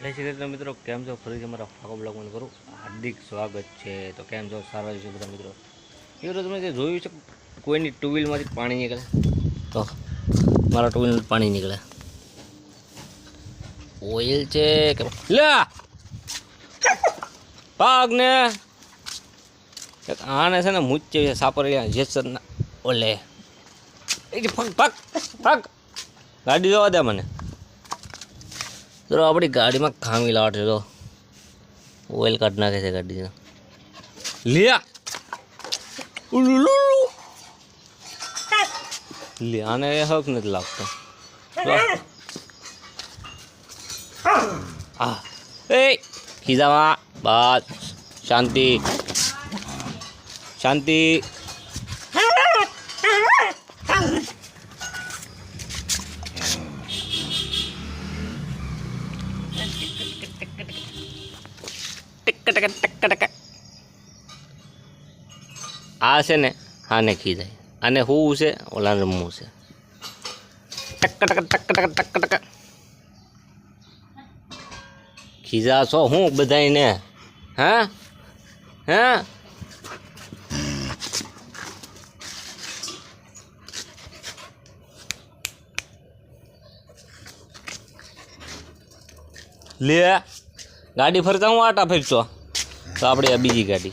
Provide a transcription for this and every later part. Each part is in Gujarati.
જય શ્રી કૃષ્ણ મિત્રો, કેમ છો? ફરીથી અમારા ફાકો બ્લોગમાં કરું હાર્દિક સ્વાગત છે. તો કેમ છો? સારા છે બધા મિત્રો? મિત્રો, તમે જે જોયું છે, કોઈની ટુ વ્હીલમાંથી પાણી નીકળે? તો મારા ટુ વ્હીલમાંથી પાણી નીકળે. ઓઇલ છે કે પાગ ને! આને છે ને મૂચે છે, સાપરિયા, જેસરના ઓલે. પગ પગ પગ ગાડી જોવા દે મને. તો આપણી ગાડીમાં ખામી લાટ છે તો ઓઇલ કાઢ નાખે છે ગાડીને લિયા. લ્યાને એ હક નથી લાગતો. એ, ખીજામાં. બાદ. શાંતિ. શાંતિ. ટિક ટક ટિક આ છે ને આને ખીજાય. આને હું છે ઓલા રમવું છે. ટક ટક ટક ટક ટક ટક ખીજા છો હું બધાને હા? હા? લે ગાડી ફરતા હું આટા ફરશો? તો આપણે આ બીજી ગાડી.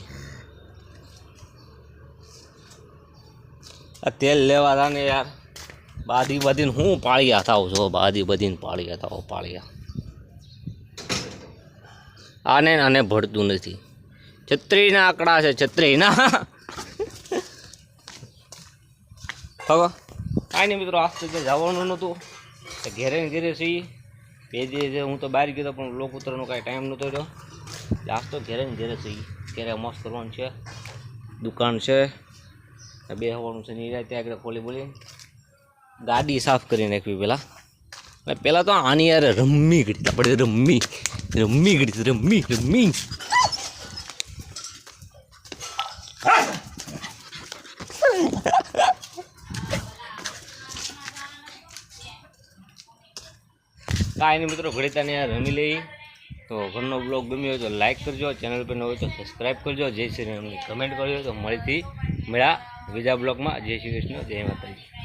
આ તેલ લેવા ને યાર. બાદી બધીને હું પાળિયા થાવ છો? બાધી બધીને પાળિયા થાવ, પાળિયા. આને આને ભળતું નથી. છત્રીના આંકડા છે, છત્રીના. હવે, કાંઈ નહીં મિત્રો આજ તો જવાનું નહોતું ઘેરે ઘેરે છીએ. બે દિવસે હું તો બહાર ગયો પણ લોક ઉતરવાનો કાંઈ ટાઈમ નહોતો રહ્યો. આજ તો ઘેરે ને ઘેરે થઈ ઘેરે મસ્ત કરવાનું છે. દુકાન છે. બે હવાનું છે. નહીં ત્યાં આગળ ખોલી બોલી. ગાડી સાફ કરી નાખવી પહેલાં અને પહેલાં તો આની યાર રમ્મી ગળી આપણે રમ્મી રમ્મી ગળી રમ્મી રમ્મી કાંઈ નહીં મિત્રો ઘડી યાર રમી લઈ. તો ઘરનો બ્લોગ ગમ્યો હોય તો લાઇક કરજો ચેનલ પર ન હોય તો સબસ્ક્રાઈબ કરજો. જય શ્રી રામની કમેન્ટ કરજો તો મળીથી મળ્યા બીજા બ્લોગમાં. જય શ્રી કૃષ્ણ. જય માતાજી.